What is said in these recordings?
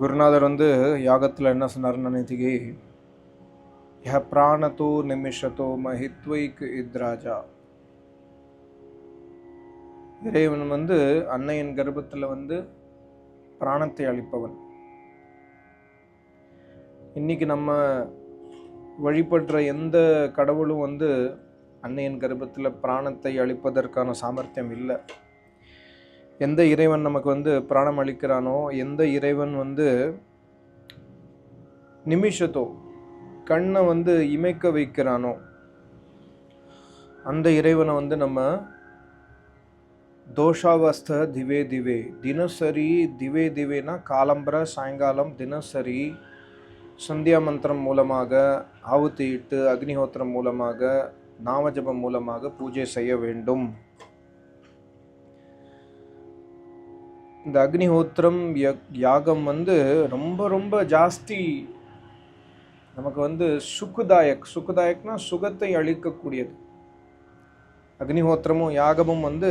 குருநாதர் வந்து யாகத்தில் என்ன சொன்னார்னு நேற்றுக்கு ய பிராணத்தோ நிமிஷத்தோ மஹித்வைக்கு இத்ராஜா. இறைவன் வந்து அன்னையின் கர்ப்பத்தில் வந்து பிராணத்தை அளிப்பவன் இன்னைக்கு நம்ம வழிபடுற எந்த கடவுளும் வந்து அன்னையின் கர்ப்பத்தில் பிராணத்தை அளிப்பதற்கான சாமர்த்தியம் இல்லை. எந்த இறைவன் நமக்கு வந்து பிராணம் அளிக்கிறானோ எந்த இறைவன் வந்து நிமிஷத்தோ கண்ணை வந்து இமைக்க வைக்கிறானோ அந்த இறைவனை வந்து நம்ம தோஷாவஸ்த திவே திவே. தினசரி திவே திவேனா காலம்பர சாயங்காலம் தினசரி சந்தியா மந்திரம் மூலமாக ஆவுத்தியிட்டு அக்னிஹோத்திரம் மூலமாக நாமஜபம் மூலமாக பூஜை செய்ய வேண்டும். இந்த அக்னிஹோத்திரம் யாகம் வந்து ரொம்ப ரொம்ப ஜாஸ்தி. நமக்கு வந்து சுக்குதாயக் சுக்குதாயக்னா சுகத்தை அளிக்கக்கூடியது. அக்னிஹோத்திரமும் யாகமும் வந்து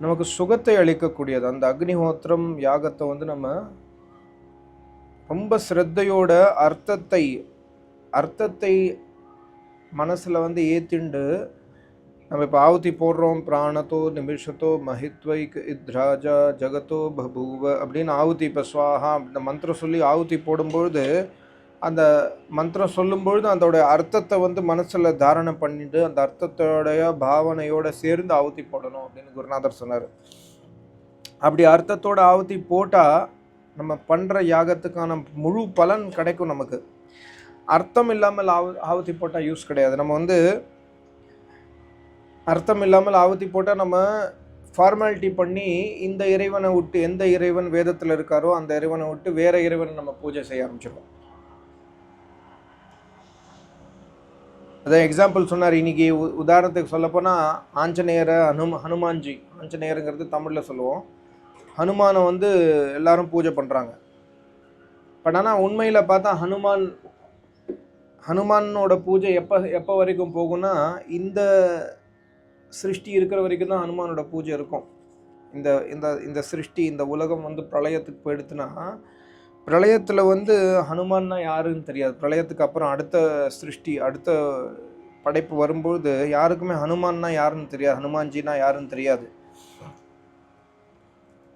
நமக்கு சுகத்தை அளிக்கக்கூடியது. அந்த அக்னிஹோத்திரம் யாகத்தை வந்து நம்ம ரொம்ப சிரத்தையோட அர்த்தத்தை அர்த்தத்தை மனசில் வந்து ஏத்திண்டு நம்ம இப்போ ஆவுதி போடுறோம் பிராணத்தோ நிமிஷத்தோ மஹித்வைக் இத்ராஜா ஜகத்தோ பபூவ அப்படின்னு ஆவுதி இப்போ ஸ்வாஹா இந்த மந்திரம் சொல்லி ஆவுதி போடும்பொழுது அந்த மந்திரம் சொல்லும்பொழுது அதோடைய அர்த்தத்தை வந்து மனசில் தாரணை பண்ணிட்டு அந்த அர்த்தத்தோடைய பாவனையோடு சேர்ந்து ஆவுத்தி போடணும் அப்படின்னு குருநாதர் சொன்னார். அப்படி அர்த்தத்தோட ஆவுத்தி போட்டால் நம்ம பண்ணுற யாகத்துக்கான முழு பலன் கிடைக்கும் நமக்கு. அர்த்தம் இல்லாமல் ஆவு ஆவுத்தி போட்டால் யூஸ் கிடையாது. நம்ம வந்து அர்த்தம் இல்லாமல் ஆவத்தி போட்டால் நம்ம ஃபார்மாலிட்டி பண்ணி இந்த இறைவனை விட்டு எந்த இறைவன் வேதத்தில் இருக்காரோ அந்த இறைவனை விட்டு வேற இறைவனை நம்ம பூஜை செய்ய ஆரம்பிச்சிடுவோம் அதான் எக்ஸாம்பிள் சொன்னார். இன்னைக்கு உ- உதாரணத்துக்கு சொல்லப்போனால் ஆஞ்சநேயரை ஹனும ஹனுமான்ஜி. ஆஞ்சநேயருங்கிறது தமிழில் சொல்லுவோம். ஹனுமானை வந்து எல்லாரும் பூஜை பண்ணுறாங்க பட் ஆனால் உண்மையில் பார்த்தா ஹனுமான் ஹனுமானோட பூஜை எப்போ எப்போ வரைக்கும் போகும்னா இந்த சிருஷ்டி இருக்கிற வரைக்கும் தான் ஹனுமானோட பூஜை இருக்கும். இந்த இந்த இந்த சிருஷ்டி இந்த உலகம் வந்து பிரளயத்துக்கு போயிடுத்துனா பிரளயத்தில் வந்து ஹனுமான்னா யாருன்னு தெரியாது. பிரளயத்துக்கு அப்புறம் அடுத்த சிருஷ்டி அடுத்த படைப்பு வரும்பொழுது யாருக்குமே ஹனுமான்னா யாருன்னு தெரியாது. ஹனுமான்ஜினா யாருன்னு தெரியாது.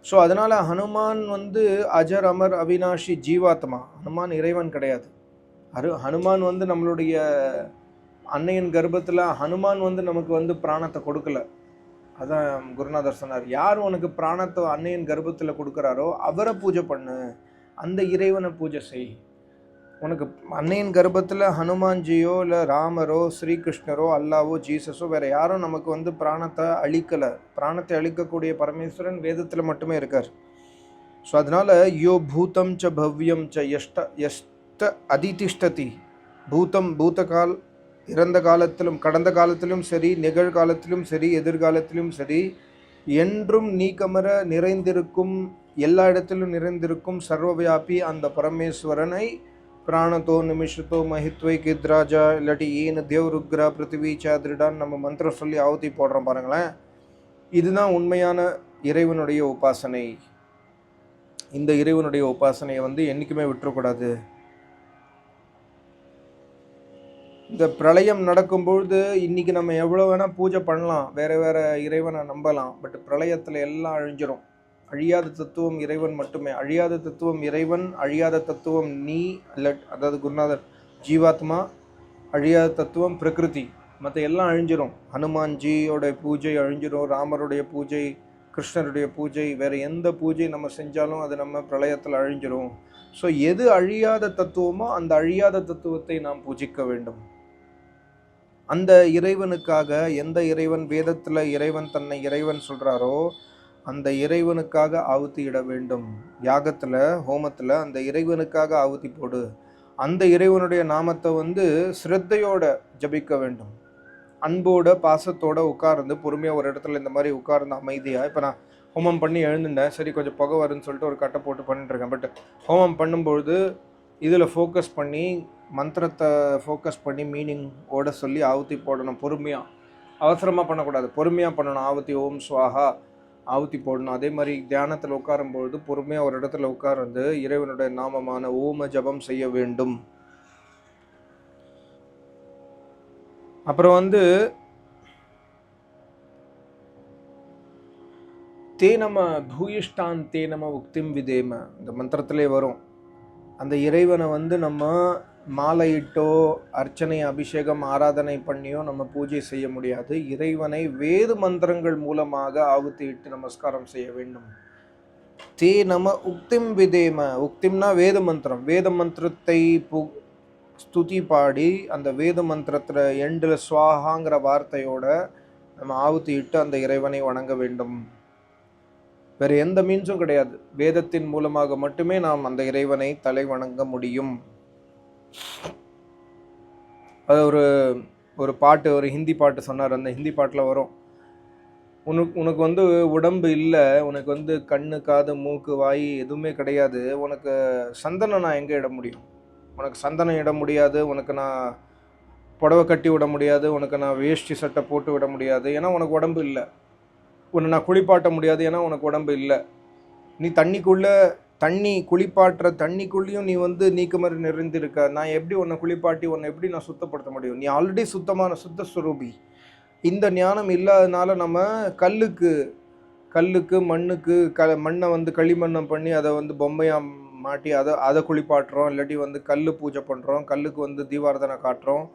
ஸோ அதனால் ஹனுமான் வந்து அஜர் அமர் அவினாஷி ஜீவாத்மா. ஹனுமான் இறைவன் கிடையாது. அரு ஹனுமான் வந்து நம்மளுடைய அன்னையின் கர்ப்பத்தில் ஹனுமான் வந்து நமக்கு வந்து பிராணத்தை கொடுக்கல. அதான் குருநாதர் சொன்னார். யார் உனக்கு பிராணத்தை அன்னையின் கர்ப்பத்தில் கொடுக்குறாரோ அவரை பூஜை பண்ணு. அந்த இறைவனை பூஜை செய். உனக்கு அன்னையின் கர்ப்பத்தில் ஹனுமான்ஜியோ இல்லை ராமரோ ஸ்ரீகிருஷ்ணரோ அல்லாவோ ஜீசஸோ வேறு யாரும் நமக்கு வந்து பிராணத்தை அழிக்கலை. பிராணத்தை அழிக்கக்கூடிய பரமேஸ்வரன் வேதத்தில் மட்டுமே இருக்கார். ஸோ அதனால் யோ பூதம் ச பவ்யம் ச எஷ்ட எஷ்ட அதிதிஷ்டதி. பூதம் பூதகால் இறந்த காலத்திலும் கடந்த காலத்திலும் சரி நிகழ்காலத்திலும் சரி எதிர்காலத்திலும் சரி என்றும் நீக்கமர நிறைந்திருக்கும் எல்லா இடத்திலும் நிறைந்திருக்கும் சர்வவியாபி அந்த பரமேஸ்வரனை பிராணத்தோ நிமிஷத்தோ மஹித்வை கித்ராஜா இல்லாட்டி ஏன் தேவருக்ரா பிருத்திவி சாதிரிடான்னு நம்ம மந்திரம் சொல்லி ஆவத்தி போடுறோம் பாருங்களேன். இதுதான் உண்மையான இறைவனுடைய உபாசனை. இந்த இறைவனுடைய உபாசனையை வந்து என்றைக்குமே விட்டுறக்கூடாது. இந்த பிரளயம் நடக்கும்பொழுது இன்னைக்கு நம்ம எவ்வளோ வேணால் பூஜை பண்ணலாம். வேறு வேறு இறைவனை நம்பலாம். பட் பிரளயத்தில் எல்லாம் அழிஞ்சிடும் அழியாத தத்துவம் இறைவன் மட்டுமே. அழியாத தத்துவம் இறைவன் அழியாத தத்துவம் நீ அல்ல அதாவது குருநாதர் ஜீவாத்மா அழியாத தத்துவம் பிரகிருதி. மற்ற எல்லாம் அழிஞ்சிரும். ஹனுமான்ஜியோடைய பூஜை அழிஞ்சிரும். ராமருடைய பூஜை கிருஷ்ணருடைய பூஜை வேறு எந்த பூஜை நம்ம செஞ்சாலும் அது நம்ம பிரளயத்தில் அழிஞ்சிரும். ஸோ எது அழியாத தத்துவமோ அந்த அழியாத தத்துவத்தை நாம் பூஜிக்க வேண்டும். அந்த இறைவனுக்காக எந்த இறைவன் வேதத்தில் இறைவன் தன்னை இறைவன் சொல்கிறாரோ அந்த இறைவனுக்காக ஆவுத்தி இட வேண்டும். யாகத்தில் ஹோமத்தில் அந்த இறைவனுக்காக ஆவுத்தி போடு. அந்த இறைவனுடைய நாமத்தை வந்து சிரத்தையோட ஜபிக்க வேண்டும். அன்போட பாசத்தோட உட்கார்ந்து பொறுமையாக ஒரு இடத்துல இந்த மாதிரி உட்கார்ந்து அமைதியாக இப்போ நான் ஹோமம் பண்ணி எழுந்துட்டேன். சரி கொஞ்சம் புகை வரும்னு சொல்லிட்டு ஒரு கட்டை போட்டு பண்ணிட்டுருக்கேன் பட் ஹோமம் பண்ணும்பொழுது இதில் ஃபோக்கஸ் பண்ணி மந்திரத்தை ஃபோக்கஸ் பண்ணி மீனிங் ஓட சொல்லி ஆவுத்தி போடணும். பொறுமையாக அவசரமாக பண்ணக்கூடாது. பொறுமையாக பண்ணணும். ஆவுத்தி ஓம் ஸ்வாஹா ஆவுத்தி போடணும். அதே மாதிரி தியானத்தில் உட்காரும்பொழுது பொறுமையாக ஒரு இடத்துல உட்கார்ந்து இறைவனுடைய நாமமான ஓம ஜபம் செய்ய வேண்டும். அப்புறம் வந்து தே பூயிஷ்டான் தே உக்திம் விதேம. இந்த மந்திரத்திலே வரும். அந்த இறைவனை வந்து நம்ம மாலையிட்டோ அர்ச்சனை அபிஷேகம் ஆராதனை பண்ணியோ நம்ம பூஜை செய்ய முடியாது. இறைவனை வேத மந்திரங்கள் மூலமாக ஆகுத்தியிட்டு நமஸ்காரம் செய்ய வேண்டும். தே நம உக்திம் விதேம. உக்திம்னா வேத மந்திரம். வேத மந்திரத்தை பு ஸ்துதி பாடி அந்த வேத மந்திரத்தில் எண்டில் சுவாகாங்கிற வார்த்தையோட நம்ம ஆவுத்தியிட்டு அந்த இறைவனை வணங்க வேண்டும். வேறு எந்த மீன்ஸும் கிடையாது. வேதத்தின் மூலமாக மட்டுமே நாம் அந்த இறைவனை தலை வணங்க முடியும். அது ஒரு ஒரு பாட்டு ஒரு ஹிந்தி பாட்டு சொன்னார். அந்த ஹிந்தி பாட்டில் வரும். உனக்கு உனக்கு வந்து உடம்பு இல்லை. உனக்கு வந்து கண்ணு காது மூக்கு வாய் எதுவுமே கிடையாது. உனக்கு சந்தனம் நான் எங்கே இட முடியும்? உனக்கு சந்தனம் இட முடியாது. உனக்கு நான் புடவை கட்டி விட முடியாது. உனக்கு நான் வேஷ்டி சட்டை போட்டு விட முடியாது. ஏன்னா உனக்கு உடம்பு இல்லை. உன்னை நான் குளிப்பாட்ட முடியாது. ஏன்னா உனக்கு உடம்பு இல்லை. நீ தண்ணிக்குள்ளே தண்ணி குளிப்பாட்டுற தண்ணிக்குள்ளேயும் நீ வந்து நீக்குமறி நிறைந்திருக்க. நான் எப்படி உன்னை குளிப்பாட்டி உன்னை எப்படி நான் சுத்தப்படுத்த முடியும்? நீ ஆல்ரெடி சுத்தமான சுத்த சுரூபி. இந்த ஞானம் இல்லாதனால நம்ம கல்லுக்கு கல்லுக்கு மண்ணுக்கு க மண்ணை வந்து களிமண்ணம் பண்ணி அதை வந்து பொம்மையாக மாட்டி அதை அதை குளிப்பாட்டுறோம். இல்லாட்டி வந்து கல் பூஜை பண்ணுறோம் கல்லுக்கு வந்து தீபாரதனை காட்டுறோம்.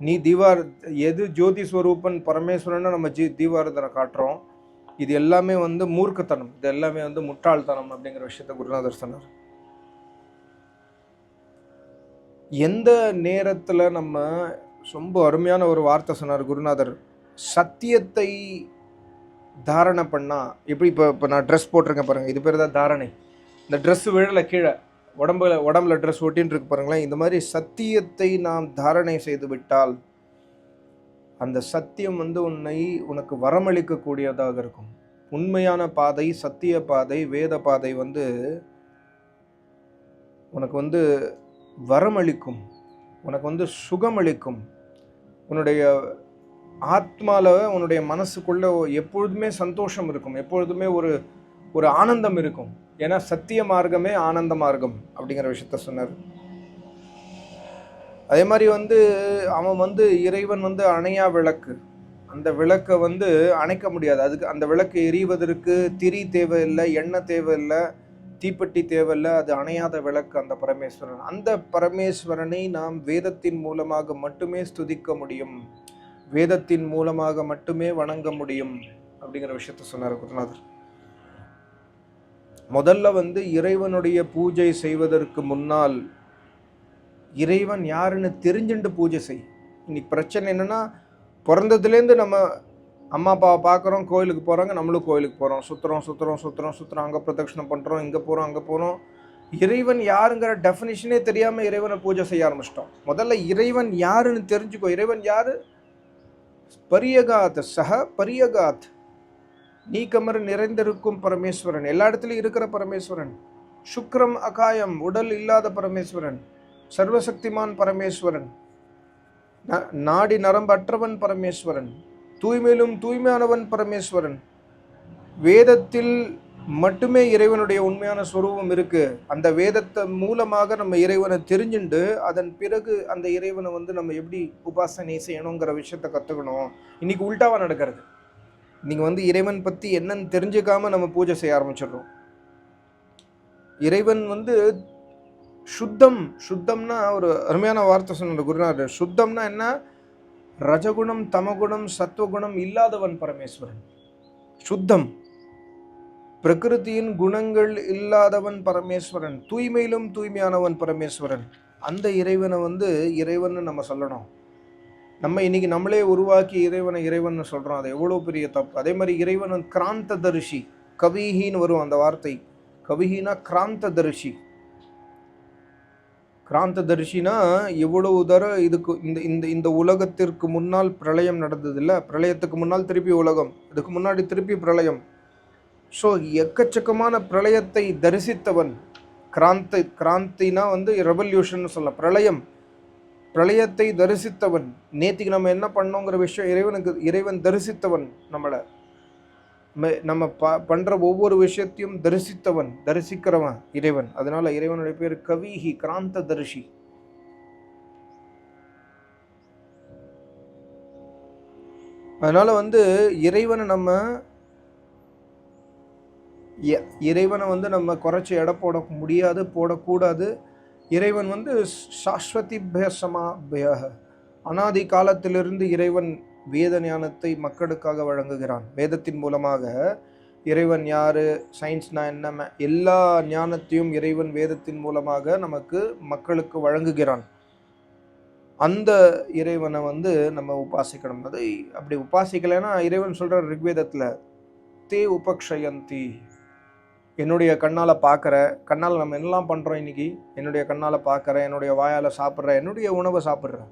நீ தீபார எது ஜோதி ஸ்வரூபன் பரமேஸ்வரன்னு நம்ம ஜி தீபாரதனை காட்டுறோம். இது எல்லாமே வந்து மூர்க்கத்தனம். இது எல்லாமே வந்து முட்டாள்தனம் அப்படிங்கிற விஷயத்த குருநாதர் சொன்னார். எந்த நேரத்தில் நம்ம ரொம்ப அருமையான ஒரு வார்த்தை சொன்னார் குருநாதர். சத்தியத்தை தாரணை பண்ணால் எப்படி இப்போ இப்போ நான் ட்ரெஸ் போட்டிருக்கேன் பாருங்கள் இது பேர் தான் தாரணை. இந்த ட்ரெஸ் விழலை கீழே உடம்புல உடம்புல ட்ரெஸ் ஒட்டின்னு இருக்கு பாருங்களேன் இந்த மாதிரி சத்தியத்தை நாம் தாரணை செய்து விட்டால் அந்த சத்தியம் வந்து உன்னை உனக்கு வரமளிக்கக்கூடியதாக இருக்கும். உண்மையான பாதை சத்திய பாதை வேத பாதை வந்து உனக்கு வந்து வரமளிக்கும். உனக்கு வந்து சுகமளிக்கும். உன்னுடைய ஆத்மாவில் உன்னுடைய மனசுக்குள்ள எப்பொழுதுமே சந்தோஷம் இருக்கும். எப்பொழுதுமே ஒரு ஒரு ஆனந்தம் இருக்கும். ஏன்னா சத்திய மார்க்கமே ஆனந்த மார்க்கம் அப்படிங்கிற விஷயத்த சொன்னார். அதே மாதிரி வந்து அவன் வந்து இறைவன் வந்து அணையா விளக்கு. அந்த விளக்கை வந்து அணைக்க முடியாது. அதுக்கு அந்த விளக்கு எரிவதற்கு திரி தேவையில்லை எண்ணெய் தேவையில்லை தீப்பெட்டி தேவையில்லை அது அணையாத விளக்கு அந்த பரமேஸ்வரன். அந்த பரமேஸ்வரனை நாம் வேதத்தின் மூலமாக மட்டுமே ஸ்துதிக்க முடியும். வேதத்தின் மூலமாக மட்டுமே வணங்க முடியும் அப்படிங்கிற விஷயத்த சொன்னார் குருநாதர். முதல்ல வந்து இறைவனுடைய பூஜை செய்வதற்கு முன்னால் இறைவன் யாருன்னு தெரிஞ்சுட்டு பூஜை செய். இன்னைக்கு பிரச்சனை என்னன்னா பிறந்ததுலேருந்து நம்ம அம்மா அப்பாவை பார்க்குறோம் கோயிலுக்கு போகிறாங்க நம்மளும் கோயிலுக்கு போகிறோம் சுற்றுறோம் சுற்றுறோம் சுற்றுறோம் சுற்றுறோம் அங்கே பிரதட்சணம் பண்ணுறோம் இங்கே போகிறோம் அங்கே போகிறோம் இறைவன் யாருங்கிற டெஃபினேஷனே தெரியாமல் இறைவனை பூஜை செய்ய ஆரம்பிச்சிட்டோம். முதல்ல இறைவன் யாருன்னு தெரிஞ்சுக்கோ. இறைவன் யார்? பரியகாத் சக பரியகாத். நீக்கமர் நிறைந்திருக்கும் பரமேஸ்வரன். எல்லா இடத்துலையும் இருக்கிற பரமேஸ்வரன். சுக்ரம் அகாயம் உடல் இல்லாத பரமேஸ்வரன். சர்வசக்திமான் பரமேஸ்வரன் ந- நாடி நரம்பற்றவன் பரமேஸ்வரன் தூய்மையிலும் தூய்மையானவன் பரமேஸ்வரன். வேதத்தில் மட்டுமே இறைவனுடைய உண்மையான ஸ்வரூபம் இருக்கு. அந்த வேதத்தை மூலமாக நம்ம இறைவனை தெரிஞ்சுண்டு அதன் பிறகு அந்த இறைவனை வந்து நம்ம எப்படி உபாசனை செய்யணுங்கிற விஷயத்த கற்றுக்கணும் இன்னைக்கு உல்ட்டாவாக நடக்கிறது. நீங்கள் வந்து இறைவன் பற்றி என்னன்னு தெரிஞ்சுக்காம நம்ம பூஜை செய்ய ஆரம்பிச்சிடுறோம். இறைவன் வந்து சுத்தம் சுத்தம்னா ஒரு அருமையான வார்த்தை சொன்னார் குருநாதர். சுத்தம்னா என்ன? ரஜகுணம் தமகுணம் சத்துவகுணம் இல்லாதவன் பரமேஸ்வரன். சுத்தம். பிரகிருதியின் குணங்கள் இல்லாதவன் பரமேஸ்வரன். தூய்மையிலும் தூய்மையானவன் பரமேஸ்வரன். அந்த இறைவனை வந்து இறைவன் நம்ம சொல்லணும். நம்ம இன்னைக்கு நம்மளே உருவாக்கி இறைவனை இறைவன் சொல்கிறோம் அது எவ்வளோ பெரிய தப்பு. அதே மாதிரி இறைவன் கிராந்த தரிசி கவிஹின்னு வரும் அந்த வார்த்தை. கவிஹினா கிராந்த தரிசி கிராந்த தரிசினா எவ்வளவு தரம் இதுக்கு இந்த இந்த இந்த உலகத்திற்கு முன்னால் பிரளயம் நடந்தது இல்லை பிரளயத்துக்கு முன்னால் திருப்பி உலகம் இதுக்கு முன்னாடி திருப்பி பிரளயம். ஸோ எக்கச்சக்கமான பிரளயத்தை தரிசித்தவன் கிராந்தி கிராந்தினா வந்து ரெவல்யூஷன் சொல்லலாம். பிரளயம். பிரளயத்தை தரிசித்தவன். நேற்றுக்கு நம்ம என்ன பண்ணோங்கிற விஷயம் இறைவனுக்கு இறைவன் தரிசித்தவன் நம்மளை. நம்ம ப பண்ணுற ஒவ்வொரு விஷயத்தையும் தரிசித்தவன் தரிசிக்கிறவன் இறைவன். அதனால் இறைவனுடைய பேர் கவிஹி கிராந்த தரிசி அதனால் வந்து இறைவனை நம்ம இறைவனை வந்து நம்ம குறைச்சி எடை போட முடியாது போடக்கூடாது. இறைவன் வந்து சாஸ்வதி பேசமா அனாதி காலத்திலிருந்து இறைவன் வேத ஞானத்தை மக்களுக்காக வழங்குகிறான். வேதத்தின் மூலமாக இறைவன் யார்? சயின்ஸ்னா என்ன? எல்லா ஞானத்தையும் இறைவன் வேதத்தின் மூலமாக நமக்கு மக்களுக்கு வழங்குகிறான். அந்த இறைவனை வந்து நம்ம உபாசிக்கணும். அதை அப்படி உபாசிக்கலைன்னா இறைவன் சொல்கிற ரிக்வேதத்தில் தே உபக்ஷயந்தி. என்னுடைய கண்ணால் பார்க்குற கண்ணால் நம்ம என்னெல்லாம் பண்ணுறோம் இன்னைக்கு? என்னுடைய கண்ணால் பார்க்குறேன் என்னுடைய வாயால் சாப்பிட்றேன் என்னுடைய உணவை சாப்பிட்றேன்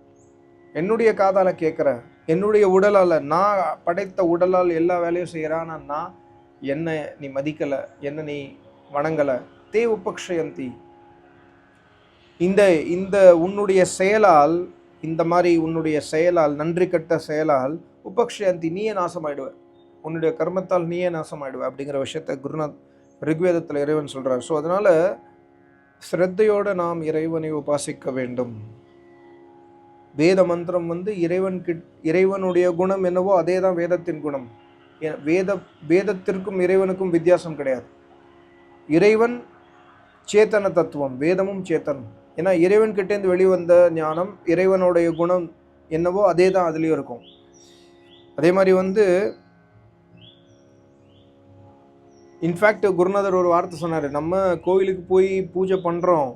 என்னுடைய காதால் கேட்குறேன் என்னுடைய உடலால் நான் படைத்த உடலால் எல்லா வேலையும் செய்கிறான் நான் என்னை நீ மதிக்கலை என்னை நீ வணங்கலை. தே உபக்ஷயந்தி. இந்த இந்த உன்னுடைய செயலால் இந்த மாதிரி உன்னுடைய செயலால் நன்றி கட்ட செயலால் உபக்ஷயந்தி நீயே நாசமாயிடுவ. உன்னுடைய கர்மத்தால் நீயே நாசமாயிடுவ அப்படிங்கிற விஷயத்த குருநாத் ரிக்வேதத்தில் இறைவன் சொல்கிறார் ஸோ அதனால் ஸ்ரத்தையோடு நாம் இறைவனை உபாசிக்க வேண்டும். வேத மந்திரம் வந்து இறைவன் கிட் இறைவனுடைய குணம் என்னவோ அதே தான் வேதத்தின் குணம். வேத வேதத்திற்கும் இறைவனுக்கும் வித்தியாசம் கிடையாது. இறைவன் சேத்தன தத்துவம் வேதமும் சேத்தனம். ஏன்னா இறைவன்கிட்டேருந்து வெளிவந்த ஞானம் இறைவனுடைய குணம் என்னவோ அதே தான் அதுலேயும் இருக்கும். அதே மாதிரி வந்து இன்ஃபேக்ட் குருநாதர் ஒரு வார்த்தை சொன்னார் நம்ம கோவிலுக்கு போய் பூஜை பண்ணுறோம்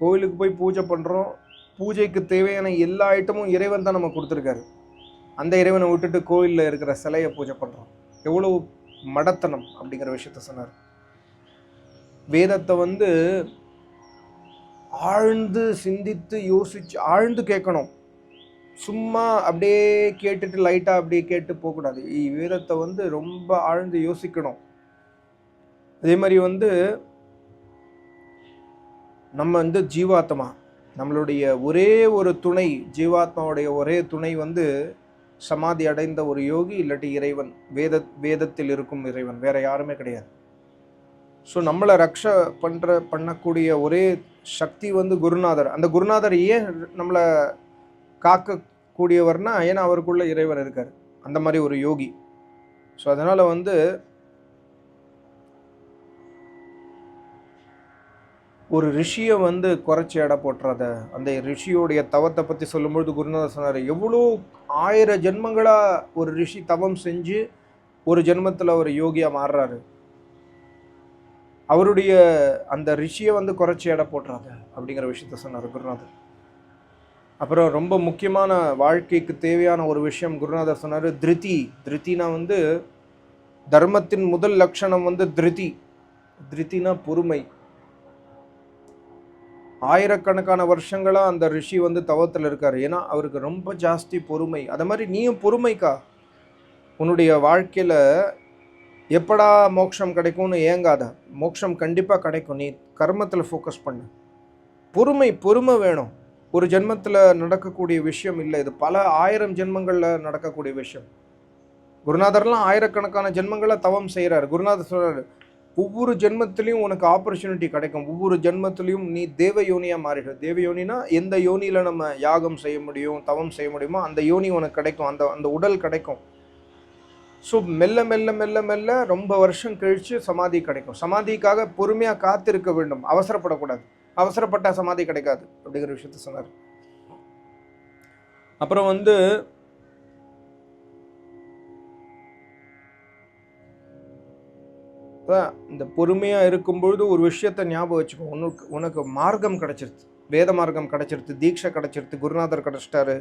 கோவிலுக்கு போய் பூஜை பண்ணுறோம் பூஜைக்கு தேவையான எல்லா ஐட்டமும் இறைவன் தான் நம்ம கொடுத்துருக்காரு. அந்த இறைவனை விட்டுட்டு கோயிலில் இருக்கிற சிலையை பூஜை பண்ணுறோம் எவ்வளோ மடத்தனம் அப்படிங்கிற விஷயத்த சொன்னார். வேதத்தை வந்து ஆழ்ந்து சிந்தித்து யோசிச்சு ஆழ்ந்து கேட்கணும். சும்மா அப்படியே கேட்டுட்டு லைட்டாக அப்படியே கேட்டு போகக்கூடாது. வேதத்தை வந்து ரொம்ப ஆழ்ந்து யோசிக்கணும். அதே மாதிரி வந்து நம்ம வந்து ஜீவாத்மா நம்மளுடைய ஒரே ஒரு துணை ஜீவாத்மாவுடைய ஒரே துணை வந்து சமாதி அடைந்த ஒரு யோகி இல்லாட்டி இறைவன். வேத வேதத்தில் இருக்கும் இறைவன். வேற யாருமே கிடையாது. ஸோ நம்மளை ரக்ஷ பண்ணுற பண்ணக்கூடிய ஒரே சக்தி வந்து குருநாதர். அந்த குருநாதர் ஏன் நம்மளை காக்கக்கூடியவர்னா ஏன்னா அவருக்குள்ள இறைவன் இருக்கார். அந்த மாதிரி ஒரு யோகி. ஸோ அதனால் வந்து ஒரு ரிஷியை வந்து குறைச்சி எடை போட்டுறத அந்த ரிஷியோடைய தவத்தை பற்றி சொல்லும்பொழுது குருநாதர் சொன்னார் எவ்வளோ ஆயிரம் ஜென்மங்களாக ஒரு ரிஷி தவம் செஞ்சு ஒரு ஜென்மத்தில் ஒரு யோகியாக மாறுறாரு? அவருடைய அந்த ரிஷியை வந்து குறைச்சி எடை போட்டுறாத அப்படிங்கிற விஷயத்த சொன்னார் குருநாதர். அப்புறம் ரொம்ப முக்கியமான வாழ்க்கைக்கு தேவையான ஒரு விஷயம் குருநாதர் சொன்னார் திருதி. திருத்தினா வந்து தர்மத்தின் முதல் லட்சணம் வந்து திருதி. திருத்தினா பொறுமை. ஆயிரக்கணக்கான வருஷங்களாக அந்த ரிஷி வந்து தவத்தில் இருக்கார். ஏன்னா அவருக்கு ரொம்ப ஜாஸ்தி பொறுமை. அதை மாதிரி நீயும் பொறுமைக்கா? உன்னுடைய வாழ்க்கையில் எப்படா மோட்சம் கிடைக்கும்னு ஏங்காத. மோட்சம் கண்டிப்பாக கிடைக்கும். நீ கர்மத்தில் ஃபோக்கஸ் பண்ணு. பொறுமை பொறுமை வேணும். ஒரு ஜென்மத்தில் நடக்கக்கூடிய விஷயம் இல்லை. இது பல ஆயிரம் ஜென்மங்களில் நடக்கக்கூடிய விஷயம். குருநாதர்லாம் ஆயிரக்கணக்கான ஜென்மங்களை தவம் செய்கிறார் குருநாதர் சொல்கிறார் ஒவ்வொரு ஜென்மத்திலையும் உனக்கு ஆப்பர்ச்சுனிட்டி கிடைக்கும். ஒவ்வொரு ஜென்மத்திலையும் நீ தேவ யோனியாக மாறிடு. தேவ யோனினா எந்த யோனியில் நம்ம யாகம் செய்ய முடியும் தவம் செய்ய முடியுமோ அந்த யோனி உனக்கு கிடைக்கும். அந்த அந்த உடல் கிடைக்கும். ஸோ மெல்ல மெல்ல மெல்ல மெல்ல ரொம்ப வருஷம் கழித்து சமாதி கிடைக்கும். சமாதிக்காக பொறுமையாக காத்திருக்க வேண்டும். அவசரப்படக்கூடாது. அவசரப்பட்டால் சமாதி கிடைக்காது. அப்படிங்கிற விஷயத்த சொன்னார். அப்புறம் வந்து இப்போ இந்த பொறுமையாக இருக்கும்பொழுது ஒரு விஷயத்த ஞாபகம் வச்சுக்கோ. உனக்கு உனக்கு மார்க்கம் கிடச்சிருது வேத மார்க்கம் கிடச்சிருது தீட்சை கிடச்சிருது குருநாதர் கிடச்சிட்டாரு.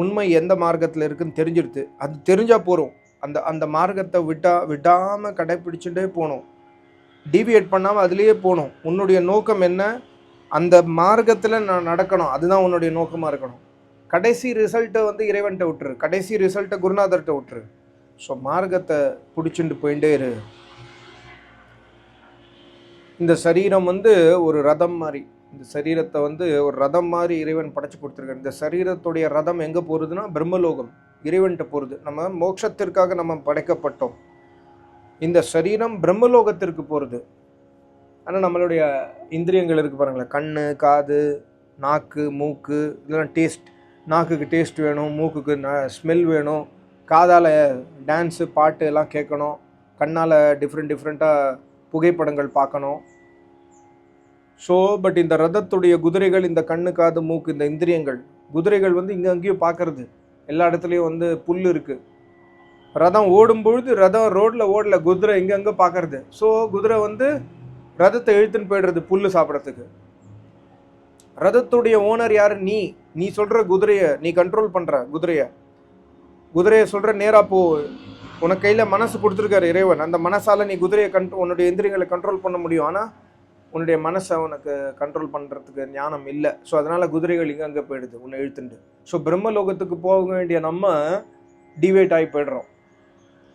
உண்மை எந்த மார்க்கத்தில் இருக்குன்னு தெரிஞ்சிருது அது தெரிஞ்சால் போகிறோம் அந்த அந்த மார்க்கத்தை விட்டா விடாமல் கடைப்பிடிச்சுட்டே போகணும் டிவியேட் பண்ணாமல் அதுலேயே போகணும் உன்னுடைய நோக்கம் என்ன? அந்த மார்க்கத்தில் நான் நடக்கணும். அதுதான் உன்னுடைய நோக்கமாக இருக்கணும். கடைசி ரிசல்ட்டை வந்து இறைவன்கிட்ட விட்டுரு. கடைசி ரிசல்ட்டை குருநாதர்கிட்ட விட்டுரு. ஸோ மார்க்கத்தை பிடிச்சிட்டு போயிட்டே இரு. இந்த சரீரம் வந்து ஒரு ரதம் மாதிரி. இந்த சரீரத்தை வந்து ஒரு ரதம் மாதிரி இறைவன் படைச்சு கொடுத்துருக்காரு. இந்த சரீரத்துடைய ரதம் எங்கே போகிறதுனா பிரம்மலோகம். இறைவன்கிட்ட போகிறது நம்ம மோட்சத்திற்காக நம்ம படைக்கப்பட்டோம். இந்த சரீரம் பிரம்மலோகத்திற்கு போகிறது ஆனால் நம்மளுடைய இந்திரியங்கள் இருக்குது பாருங்களேன். கண் காது நாக்கு மூக்கு இதெல்லாம் டேஸ்ட். நாக்குக்கு டேஸ்ட் வேணும் மூக்குக்கு ஸ்மெல் வேணும். காதால் டான்ஸு பாட்டு எல்லாம் கேட்கணும். கண்ணால் டிஃப்ரெண்ட் டிஃப்ரெண்ட்டாக புகைப்படங்கள் பார்க்கணும். ஸோ பட் இந்த ரதத்துடைய குதிரைகள் இந்த கண்ணு காது மூக்கு இந்த இந்திரியங்கள் குதிரைகள் வந்து இங்கே அங்கேயும் பார்க்கறது. எல்லா இடத்துலையும் வந்து புல் இருக்குது ரதம் ஓடும் பொழுது ரதம் ரோட்டில் ஓடல குதிரை இங்கங்கே பார்க்கறது. ஸோ குதிரை வந்து ரதத்தை இழுத்துன்னு போயிடுறது புல் சாப்பிட்றதுக்கு. ரதத்துடைய ஓனர் யார்? நீ. நீ சொல்கிற குதிரையை நீ கண்ட்ரோல் பண்ணுற குதிரையை. குதிரையை சொல்கிற நேராக போ. உனக்கு கையில் மனசு கொடுத்துருக்காரு இறைவன். அந்த மனசால் நீ குதிரையை கண்ட்ரோ உன்னுடைய எந்திரியங்களை கண்ட்ரோல் பண்ண முடியும். ஆனால் உன்னுடைய மனசை உனக்கு கண்ட்ரோல் பண்ணுறதுக்கு ஞானம் இல்லை. ஸோ அதனால் குதிரைகள் இங்கே அங்கே போயிடுது உன்னை இழுத்துண்டு. ஸோ பிரம்மலோகத்துக்கு போக வேண்டிய நம்ம டிவேட் ஆகி போயிடுறோம்.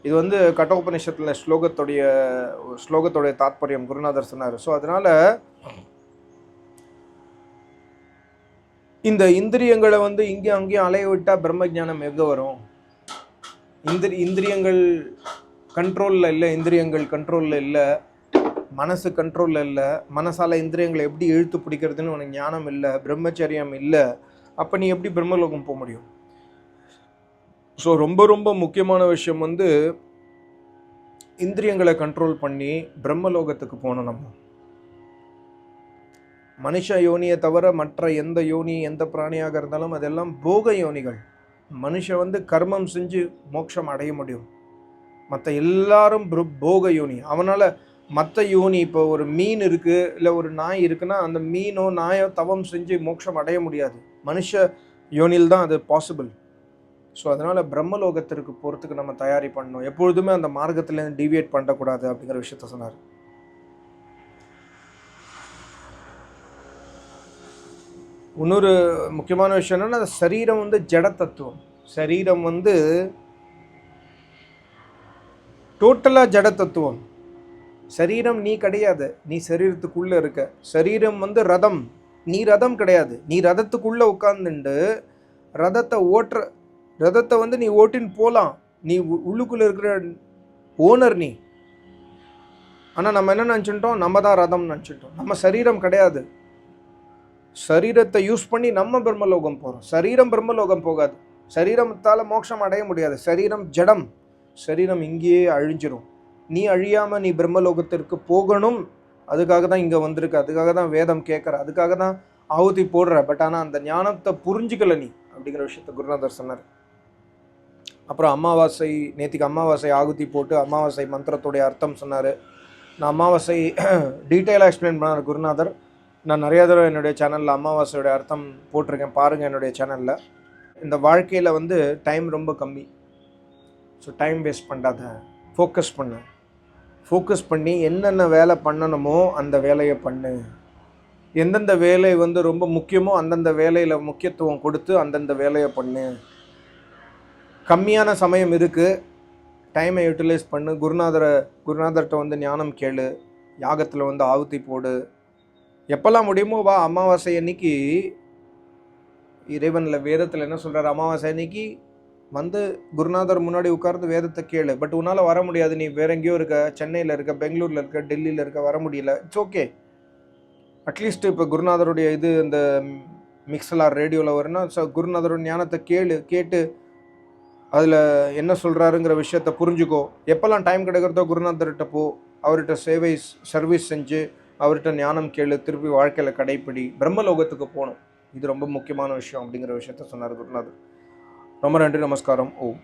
இது வந்து கட்டோபனிஷத்தில் ஸ்லோகத்துடைய ஸ்லோகத்துடைய தாத்பரியம் குருநாதர் சொன்னார். ஸோ அதனால் இந்த இந்திரியங்களை வந்து இங்கேயும் அங்கேயும் அலைய விட்டால் பிரம்ம ஞானம் எங்கே வரும்? இந்திரி இந்திரியங்கள் கண்ட்ரோலில் இல்லை இந்திரியங்கள் கண்ட்ரோலில் இல்லை. மனசு கண்ட்ரோலில் இல்லை. மனசால் இந்திரியங்களை எப்படி இழுத்து பிடிக்கிறதுன்னு உனக்கு ஞானம் இல்லை பிரம்மச்சரியம் இல்லை. அப்போ நீ எப்படி பிரம்மலோகம் போக முடியும்? ஸோ ரொம்ப ரொம்ப முக்கியமான விஷயம் வந்து இந்திரியங்களை கண்ட்ரோல் பண்ணி பிரம்மலோகத்துக்கு போகணும் நம்ம. மனுஷ யோனியை தவிர மற்ற எந்த யோனி எந்த பிராணியாக இருந்தாலும் அதெல்லாம் போக யோனிகள். மனுஷன் வந்து கர்மம் செஞ்சு மோட்சம் அடைய முடியும். மற்ற எல்லாரும் போக யோனி. அவனால் மற்ற யோனி இப்போ ஒரு மீன் இருக்குது இல்லை ஒரு நாய் இருக்குன்னா அந்த மீனோ நாயோ தவம் செஞ்சு மோட்சம் அடைய முடியாது. மனுஷ யோனியில் தான் அது பாசிபிள் ஸோ அதனால் பிரம்மலோகத்திற்கு போகிறதுக்கு நம்ம தயாரி பண்ணணும். எப்பொழுதுமே அந்த மார்க்கத்துலேருந்து டிவியேட் பண்ணக்கூடாது அப்படிங்கிற விஷயத்த சொன்னார். இன்னொரு முக்கியமான விஷயம் என்னென்னா அந்த சரீரம் வந்து ஜட தத்துவம். சரீரம் வந்து டோட்டலாக ஜட தத்துவம். சரீரம் நீ கிடையாது நீ சரீரத்துக்குள்ளே இருக்க. சரீரம் வந்து ரதம். நீ ரதம் கிடையாது. நீ ரதத்துக்குள்ளே உட்காந்துண்டு ரதத்தை ஓட்டுற ரதத்தை வந்து நீ ஓட்டின்னு போகலாம் நீ உ- உள்ளுக்குள்ள இருக்கிற ஓனர் நீ. ஆனால் நம்ம என்ன நினச்சிட்டோம்? நம்ம தான் ரதம் நினச்சிட்டோம். நம்ம சரீரம் கிடையாது. சரீரத்தை யூஸ் பண்ணி நம்ம பிரம்மலோகம் போகிறோம் சரீரம் பிரம்மலோகம் போகாது. சரீரத்தால் மோட்சம் அடைய முடியாது. சரீரம் ஜடம். சரீரம் இங்கேயே அழிஞ்சிரும். நீ அழியாமல் நீ பிரம்மலோகத்திற்கு போகணும். அதுக்காக தான் இங்கே வந்திருக்க. அதுக்காக தான் வேதம் கேட்குற அதுக்காக தான் ஆகுதி போடுற. பட் ஆனால் அந்த ஞானத்தை புரிஞ்சுக்கல நீ அப்படிங்கிற விஷயத்த குருநாதர் சொன்னார். அப்புறம் அமாவாசை நேற்றுக்கு அமாவாசை ஆகுதி போட்டு அமாவாசை மந்திரத்துடைய அர்த்தம் சொன்னார். நான் அமாவாசை டீட்டெயிலாக எக்ஸ்பிளைன் பண்ணார் குருநாதர். நான் நிறைய தடவை என்னுடைய சேனலில் அமாவாசையோட அர்த்தம் போட்டிருக்கேன். பாருங்கள் என்னுடைய சேனலில் இந்த வாழ்க்கையில் வந்து டைம் ரொம்ப கம்மி. ஸோ டைம் வேஸ்ட் பண்ணாத. ஃபோக்கஸ் பண்ணு. ஃபோக்கஸ் பண்ணி என்னென்ன வேலை பண்ணணுமோ அந்த வேலையை பண்ணு. எந்தெந்த வேலை வந்து ரொம்ப முக்கியமோ அந்தந்த வேலையில் முக்கியத்துவம் கொடுத்து அந்தந்த வேலையை பண்ணு. கம்மியான சமயம் இருக்குது டைமை யூட்டிலைஸ் பண்ணு. குருநாதரை குருநாதர்கிட்ட வந்து ஞானம் கேளு. யாகத்தில் வந்து ஆவுத்தி போடு. எப்போல்லாம் முடியுமோ வா அமாவாசை அன்னைக்கு இறைவனில் வேதத்தில் என்ன சொல்கிறார் அமாவாசை அன்னைக்கு வந்து குருநாதர் முன்னாடி உட்கார்ந்து வேதத்தை கேளு. பட் உன்னால் வர முடியாது. நீ வேற எங்கேயோ இருக்க சென்னையில் இருக்க பெங்களூரில் இருக்க டெல்லியில் இருக்க வர முடியல. இட்ஸ் ஓகே அட்லீஸ்ட் இப்போ குருநாதருடைய இது இந்த மிக்சலார் ரேடியோவில் வரும்னா ஸோ குருநாதரோட ஞானத்தை கேளு கேட்டு அதில் என்ன சொல்கிறாருங்கிற விஷயத்த புரிஞ்சுக்கோ. எப்போல்லாம் டைம் கிடைக்கிறதோ குருநாதர்கிட்ட போ. அவர்கிட்ட சேவை சர்வீஸ் செஞ்சு அவர்கிட்ட ஞானம் கேளு திருப்பி வாழ்க்கையில் கடைப்பிடி. பிரம்மலோகத்துக்கு போகணும். இது ரொம்ப முக்கியமான விஷயம் அப்படிங்கிற விஷயத்த சொன்னார் குருநாதர். ரொம்ப நன்றி நமஸ்காரம் ஓம்